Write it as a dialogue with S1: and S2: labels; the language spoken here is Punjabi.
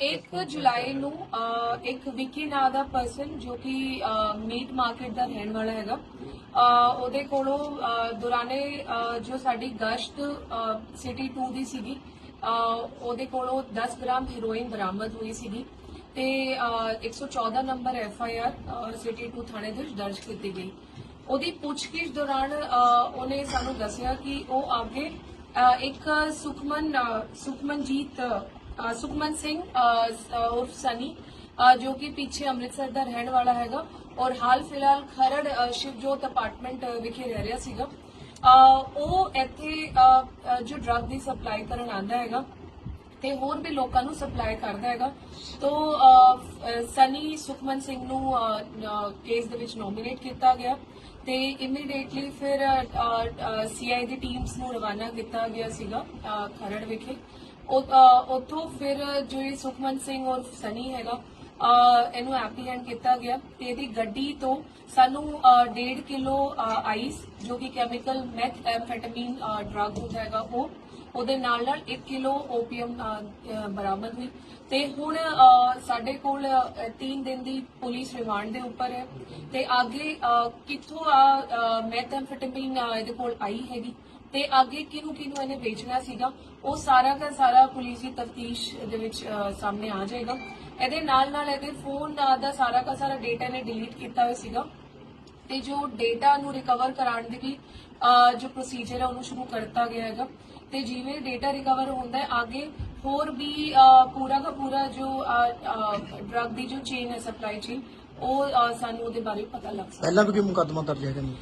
S1: ਇੱਕ ਜੁਲਾਈ ਨੂੰ ਇੱਕ ਵਿੱਕੀ ਨਾਂ ਦਾ ਪਰਸਨ ਜੋ ਕਿ ਮੀਟ ਮਾਰਕੀਟ ਦਾ ਰਹਿਣ ਵਾਲਾ ਹੈਗਾ। ਉਹਦੇ ਕੋਲੋਂ ਅਹ, ਜੋ ਸਾਡੀ ਗਸ਼ਤ ਸਿਟੀ 2 ਦੀ ਸੀਗੀ ਉਹਦੇ ਕੋਲੋਂ 10 ਗ੍ਰਾਮ ਹੀਰੋਇਨ ਬਰਾਮਦ ਹੋਈ ਸੀਗੀ ਤੇ ਅਹ, 114 number F I R city 2 ਥਾਣੇ ਦੇ ਵਿੱਚ ਦਰਜ ਕੀਤੀ ਗਈ। ਉਹਦੀ ਪੁੱਛਗਿੱਛ ਦੌਰਾਨ ਉਹਨੇ ਸਾਨੂੰ ਦੱਸਿਆ ਕਿ ਉਹ ਅੱਗੇ ਅਹ, ਇੱਕ ਸੁਖਮਨ ਸੁਖਮਨਜੀਤ ਸੁਖਮਨ ਸਿੰਘ ਅਹ, ਉਰਫ ਸਨੀ ਜੋ ਕਿ ਪਿੱਛੇ ਅੰਮ੍ਰਿਤਸਰ ਦਾ ਰਹਿਣ ਵਾਲਾ ਹੈਗਾ ਔਰ ਹਾਲ ਫਿਲਹਾਲ ਖਰੜ ਸ਼ਿਵਜੋਤ ਅਪਾਰਟਮੈਂਟ ਵਿਖੇ ਰਹਿ ਰਿਹਾ ਸੀਗਾ। ਉਹ ਇੱਥੇ ਜੋ ਡਰੱਗ ਦੀ ਸਪਲਾਈ ਕਰਨ ਆਂਦਾ ਹੈਗਾ ਤੇ ਹੋਰ ਵੀ ਲੋਕਾਂ ਨੂੰ ਸਪਲਾਈ ਕਰਦਾ ਹੈਗਾ। ਤੋ ਸਨੀ ਸੁਖਮਨ ਸਿੰਘ ਨੂੰ ਕੇਸ ਦੇ ਵਿੱਚ ਨੋਮੀਨੇਟ ਕੀਤਾ ਗਿਆ ਤੇ ਇਮੀਡੀਏਟਲੀ ਫਿਰ ਸੀਆਈ ਦੀ ਟੀਮਸ ਨੂੰ ਰਵਾਨਾ ਕੀਤਾ ਗਿਆ ਸੀਗਾ ਖਰੜ ਵਿਖੇ। ਉੱਥੋਂ ਫਿਰ ਜੋ ਸੁਖਮਨ ਸਿੰਘ ਔਰ ਸਨੀ ਹੈਗਾ ਇਹਨੂੰ ਐਪਰੀਹੈਂਡ ਕੀਤਾ ਗਿਆ ਤੇ ਇਹਦੀ ਗੱਡੀ ਤੋਂ ਸਾਨੂੰ 1.5 ਕਿਲੋ ਆਈਸ ਜੋ ਕਿ ਕੈਮੀਕਲ ਮੈਥ ਐਮਫੈਟਾਮੀਨ ਡਰੱਗ ਹੁੰਦਾ ਹੈਗਾ ਉਹ ਉਹਦੇ ਨਾਲ ਨਾਲ 1 ਕਿਲੋ ਓਪੀਅਮ ਬਰਾਮਦ ਹੋਈ ਤੇ ਹੁਣ ਸਾਡੇ ਕੋਲ 3 ਦਿਨ ਦੀ ਪੁਲਿਸ ਰਿਮਾਂਡ ਦੇ ਉੱਪਰ ਹੈ ਤੇ ਅੱਗੇ ਅ, ਕਿੱਥੋਂ ਆ ਮੈਥੈਮਫੈਟਾਮੀਨ ਇਹਦੇ ਕੋਲ ਆਈ ਹੈਗੀ ਤੇ ਅੱਗੇ ਕਿਹਨੂੰ ਕਿਹਨੂੰ ਇਹਨੇ ਵੇਚਣਾ ਸੀਗਾ, ਉਹ ਸਾਰਾ ਦਾ ਸਾਰਾ ਪੁਲਿਸ ਦੀ ਤਫਤੀਸ਼ ਦੇ ਵਿੱਚ ਸਾਹਮਣੇ ਆ ਜਾਏਗਾ। ਇਹਦੇ ਨਾਲ ਨਾਲ ਇਹਦੇ ਫੋਨ ਦਾ ਸਾਰਾ ਦਾ ਸਾਰਾ ਡੇਟਾ ਨੇ ਡਿਲੀਟ ਕੀਤਾ ਹੋਇਆ ਸੀਗਾ। ਤੇ ਜੋ ਡੇਟਾ ਨੂੰ ਰਿਕਵਰ ਕਰਾਉਣ ਦੀ ਵੀ ਜੋ ਪ੍ਰੋਸੀਜਰ ਹੈ ਉਹਨੂੰ ਸ਼ੁਰੂ ਕਰਤਾ ਗਿਆ ਹੈਗਾ। ਤੇ ਜਿਵੇਂ ਡੇਟਾ ਰਿਕਵਰ ਹੁੰਦਾ ਹੈ, ਅੱਗੇ ਹੋਰ ਵੀ ਪੂਰਾ ਦਾ ਪੂਰਾ ਜੋ ਡਰਗ ਦੀ ਜੋ ਚੇਨ ਹੈ ਸਪਲਾਈ ਚੇਨ ਉਹ ਸਾਨੂੰ ਉਹਦੇ ਬਾਰੇ ਪਤਾ ਲੱਗ ਸਕਦਾ।
S2: ਪਹਿਲਾਂ ਵੀ ਕੋਈ ਮੁਕੱਦਮਾ ਦਰਜ ਹੈਗਾ ਨਹੀਂ?